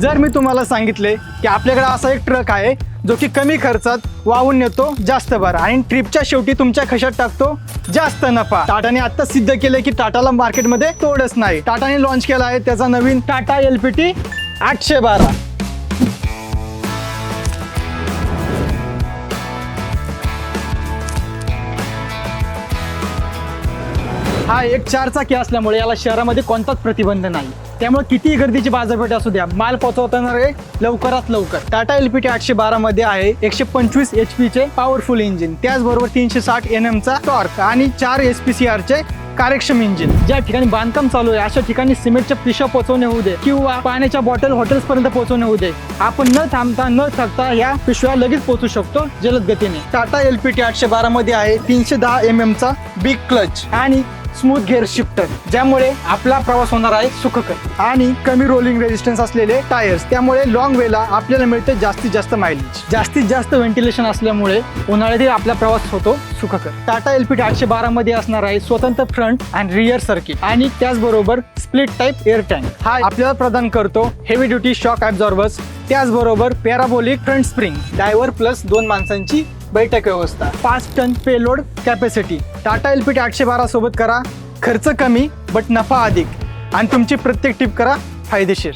जर मी तुम्हाला सांगितले की आपल्याकडे असा एक ट्रक आहे जो की कमी खर्चात वाहून नेतो जास्त बरं. आणि ट्रिपच्या शेवटी तुमच्या खशात टाकतो जास्त नफा. टाटाने आता सिद्ध केले की टाटाला मार्केटमध्ये तोडच नाही. टाटाने लॉन्च केला आहे त्याचा नवीन टाटा एल पी टी आठशे बारा. हा एक चारचाकी असल्यामुळे याला शहरामध्ये कोणताच प्रतिबंध नाही. त्यामुळे कितीही गर्दीची बाजारपेठ असू द्या माल पोहोचवताना रे लवकरात लवकर. टाटा एल पी टी आठशे बारा मध्ये आहे एकशे पंचवीस एच पी चे पॉवरफुल इंजिन त्याचबरोबर तीनशे साठ एन एम चा टॉर्क आणि चार एस पी सी आर चे कार्यक्षम इंजिन ज्या ठिकाणी बांधकाम चालू आहे अशा ठिकाणी सिमेंटच्या पिशा पोहोचवणे होऊ दे किंवा पाण्याच्या बॉटल हॉटेल्स पर्यंत पोहोचवणे होऊ दे. आपण न थांबता न थकता या पिशव्या लगेच पोहोचू शकतो जलद गतीने टाटा एल पी टी आठशे बारा मध्ये आहे तीनशे दहा एम एम चा बिग क्लच आणि स्मूथ गेअर शिफ्टर ज्यामुळे आपला प्रवास होणार आहे सुखकर. आणि कमी रोलिंग रेजिस्टन्स असलेले टायर्स त्यामुळे लॉंग वेला आपल्याला मिळते जास्तीत जास्त मायलेज जास्तीत जास्त व्हेंटिलेशन असल्यामुळे उन्हाळ्यातही आपला प्रवास होतो सुखकर. टाटा एल पी टी आठशे बारा मध्ये असणार आहे स्वतंत्र फ्रंट अँड रिअर सर्किट आणि त्याचबरोबर स्प्लिट टाईप एअर टँक हा आपल्याला प्रदान करतो हेवी ड्युटी शॉक ॲब्झॉर्बर्स त्याचबरोबर parabolic front spring driver plus दोन माणसांची बैठक व्यवस्था. पाच ton payload capacity Tata L P T आठशे बारा सोबत करा. खर्च कमी बट नफा अधिक. आणि तुमची प्रत्येक टिप करा फायदेशीर.